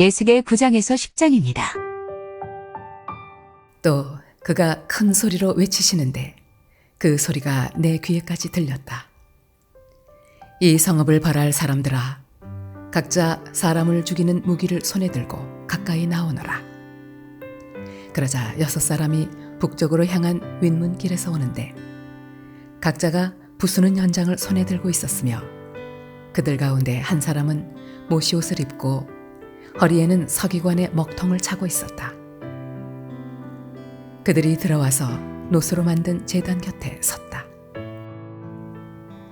예수계 9장에서 10장입니다. 또 그가 큰 소리로 외치시는데 그 소리가 내 귀에까지 들렸다. 이 성읍을 벌할 사람들아, 각자 사람을 죽이는 무기를 손에 들고 가까이 나오너라. 그러자 여섯 사람이 북쪽으로 향한 윗문길에서 오는데 각자가 부수는 현장을 손에 들고 있었으며 그들 가운데 한 사람은 모시 옷을 입고 허리에는 서기관의 먹통을 차고 있었다. 그들이 들어와서 노수로 만든 제단 곁에 섰다.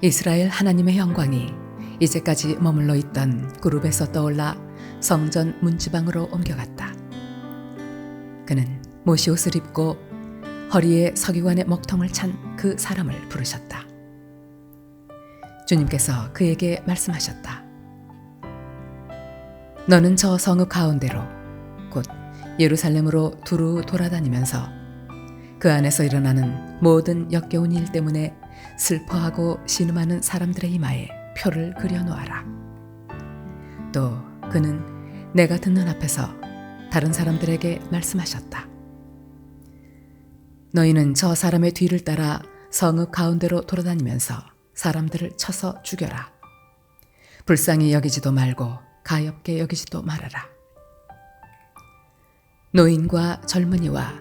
이스라엘 하나님의 영광이 이제까지 머물러 있던 그룹에서 떠올라 성전 문지방으로 옮겨갔다. 그는 모시 옷을 입고 허리에 서기관의 먹통을 찬 그 사람을 부르셨다. 주님께서 그에게 말씀하셨다. 너는 저 성읍 가운데로 곧 예루살렘으로 두루 돌아다니면서 그 안에서 일어나는 모든 역겨운 일 때문에 슬퍼하고 신음하는 사람들의 이마에 표를 그려놓아라. 또 그는 내가 듣는 앞에서 다른 사람들에게 말씀하셨다. 너희는 저 사람의 뒤를 따라 성읍 가운데로 돌아다니면서 사람들을 쳐서 죽여라. 불쌍히 여기지도 말고 가엽게 여기지도 말아라. 노인과 젊은이와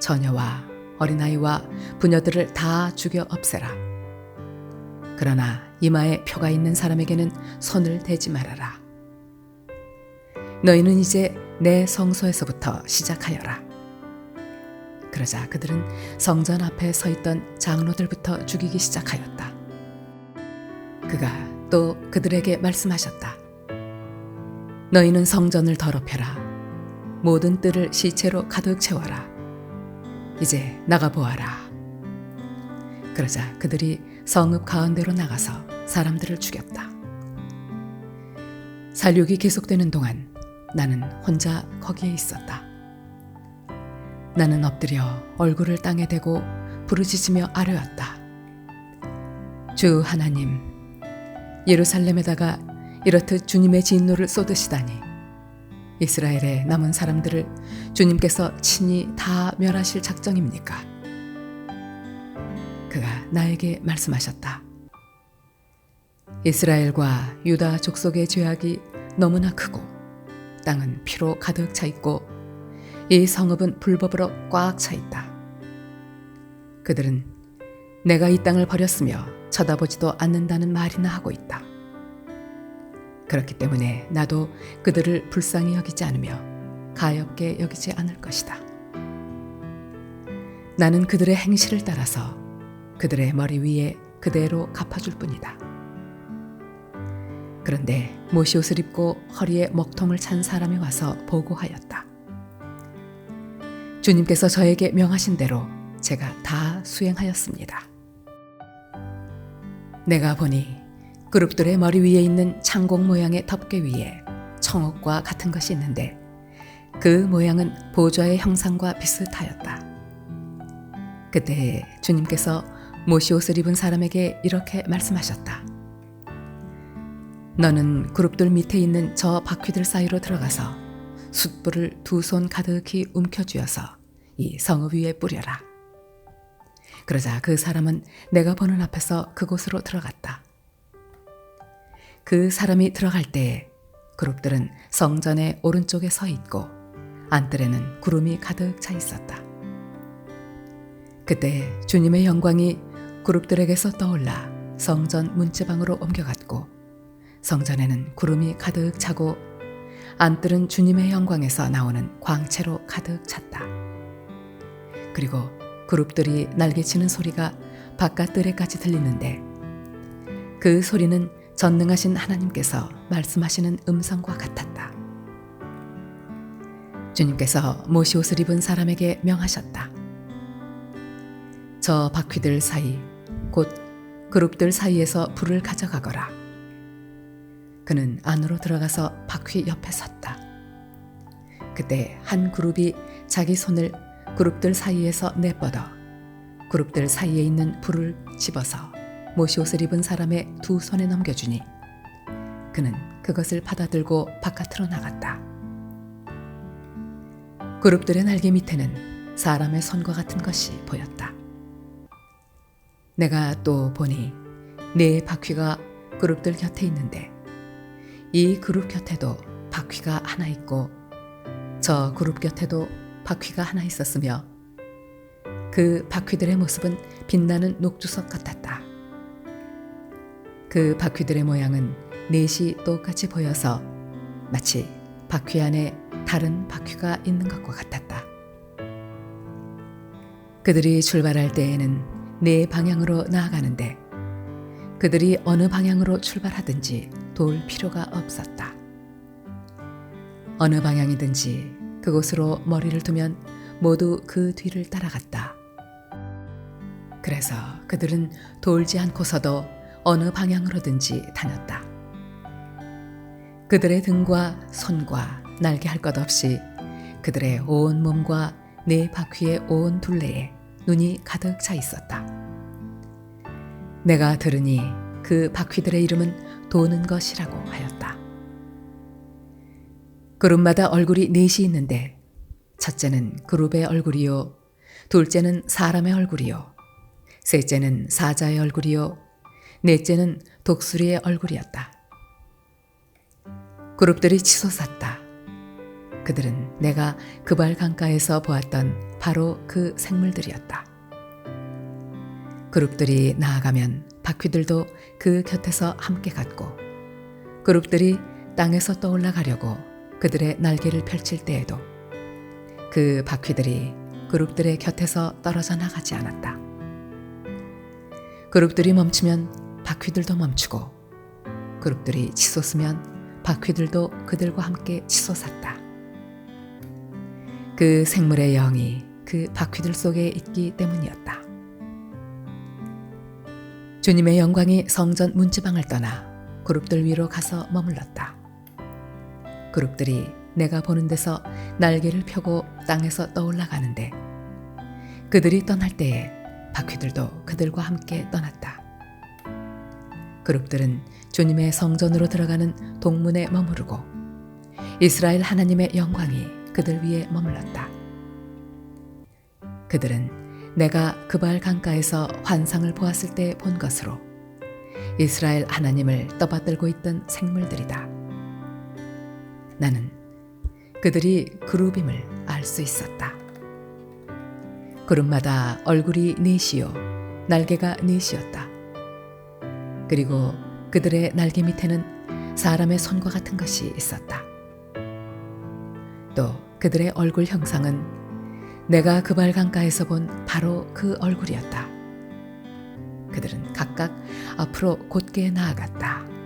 처녀와 어린아이와 부녀들을 다 죽여 없애라. 그러나 이마에 표가 있는 사람에게는 손을 대지 말아라. 너희는 이제 내 성소에서부터 시작하여라. 그러자 그들은 성전 앞에 서 있던 장로들부터 죽이기 시작하였다. 그가 또 그들에게 말씀하셨다. 너희는 성전을 더럽혀라. 모든 뜰을 시체로 가득 채워라. 이제 나가 보아라. 그러자 그들이 성읍 가운데로 나가서 사람들을 죽였다. 살육이 계속되는 동안 나는 혼자 거기에 있었다. 나는 엎드려 얼굴을 땅에 대고 부르짖으며 아뢰었다. 주 하나님, 예루살렘에다가 이렇듯 주님의 진노를 쏟으시다니 이스라엘의 남은 사람들을 주님께서 친히 다 멸하실 작정입니까? 그가 나에게 말씀하셨다. 이스라엘과 유다 족속의 죄악이 너무나 크고 땅은 피로 가득 차 있고 이 성읍은 불법으로 꽉 차 있다. 그들은 내가 이 땅을 버렸으며 쳐다보지도 않는다는 말이나 하고 있다. 그렇기 때문에 나도 그들을 불쌍히 여기지 않으며 가엽게 여기지 않을 것이다. 나는 그들의 행실을 따라서 그들의 머리 위에 그대로 갚아줄 뿐이다. 그런데 모시옷을 입고 허리에 먹통을 찬 사람이 와서 보고하였다. 주님께서 저에게 명하신 대로 제가 다 수행하였습니다. 내가 보니 그룹들의 머리 위에 있는 창공 모양의 덮개 위에 청옥과 같은 것이 있는데 그 모양은 보좌의 형상과 비슷하였다. 그때 주님께서 모시 옷을 입은 사람에게 이렇게 말씀하셨다. 너는 그룹들 밑에 있는 저 바퀴들 사이로 들어가서 숯불을 두 손 가득히 움켜쥐어서 이 성읍 위에 뿌려라. 그러자 그 사람은 내가 보는 앞에서 그곳으로 들어갔다. 그 사람이 들어갈 때 그룹들은 성전의 오른쪽에 서 있고 안뜰에는 구름이 가득 차 있었다. 그때 주님의 영광이 그룹들에게서 떠올라 성전 문지방으로 옮겨갔고 성전에는 구름이 가득 차고 안뜰은 주님의 영광에서 나오는 광채로 가득 찼다. 그리고 그룹들이 날개치는 소리가 바깥 뜰에까지 들리는데 그 소리는 전능하신 하나님께서 말씀하시는 음성과 같았다. 주님께서 모시 옷을 입은 사람에게 명하셨다. 저 바퀴들 사이, 곧 그룹들 사이에서 불을 가져가거라. 그는 안으로 들어가서 바퀴 옆에 섰다. 그때 한 그룹이 자기 손을 그룹들 사이에서 내뻗어 그룹들 사이에 있는 불을 집어서 모시 옷을 입은 사람의 두 손에 넘겨주니 그는 그것을 받아들고 바깥으로 나갔다. 그룹들의 날개 밑에는 사람의 손과 같은 것이 보였다. 내가 또 보니 네 바퀴가 그룹들 곁에 있는데 이 그룹 곁에도 바퀴가 하나 있고 저 그룹 곁에도 바퀴가 하나 있었으며 그 바퀴들의 모습은 빛나는 녹주석 같았다. 그 바퀴들의 모양은 넷이 똑같이 보여서 마치 바퀴 안에 다른 바퀴가 있는 것과 같았다. 그들이 출발할 때에는 네 방향으로 나아가는데 그들이 어느 방향으로 출발하든지 돌 필요가 없었다. 어느 방향이든지 그곳으로 머리를 두면 모두 그 뒤를 따라갔다. 그래서 그들은 돌지 않고서도 어느 방향으로든지 다녔다. 그들의 등과 손과 날개 할 것 없이 그들의 온 몸과 네 바퀴의 온 둘레에 눈이 가득 차 있었다. 내가 들으니 그 바퀴들의 이름은 도는 것이라고 하였다. 그룹마다 얼굴이 넷이 있는데 첫째는 그룹의 얼굴이요, 둘째는 사람의 얼굴이요, 셋째는 사자의 얼굴이요, 넷째는 독수리의 얼굴이었다. 그룹들이 치솟았다. 그들은 내가 그발 강가에서 보았던 바로 그 생물들이었다. 그룹들이 나아가면 바퀴들도 그 곁에서 함께 갔고, 그룹들이 땅에서 떠올라 가려고 그들의 날개를 펼칠 때에도 그 바퀴들이 그룹들의 곁에서 떨어져 나가지 않았다. 그룹들이 멈추면 바퀴들도 멈추고, 그룹들이 치솟으면 바퀴들도 그들과 함께 치솟았다. 그 생물의 영이 그 바퀴들 속에 있기 때문이었다. 주님의 영광이 성전 문지방을 떠나 그룹들 위로 가서 머물렀다. 그룹들이 내가 보는 데서 날개를 펴고 땅에서 떠올라 가는데 그들이 떠날 때에 바퀴들도 그들과 함께 떠났다. 그룹들은 주님의 성전으로 들어가는 동문에 머무르고 이스라엘 하나님의 영광이 그들 위에 머물렀다. 그들은 내가 그발 강가에서 환상을 보았을 때 본 것으로 이스라엘 하나님을 떠받들고 있던 생물들이다. 나는 그들이 그룹임을 알 수 있었다. 그룹마다 얼굴이 넷이요, 날개가 넷이었다. 그리고 그들의 날개 밑에는 사람의 손과 같은 것이 있었다. 또 그들의 얼굴 형상은 내가 그발 강가에서 본 바로 그 얼굴이었다. 그들은 각각 앞으로 곧게 나아갔다.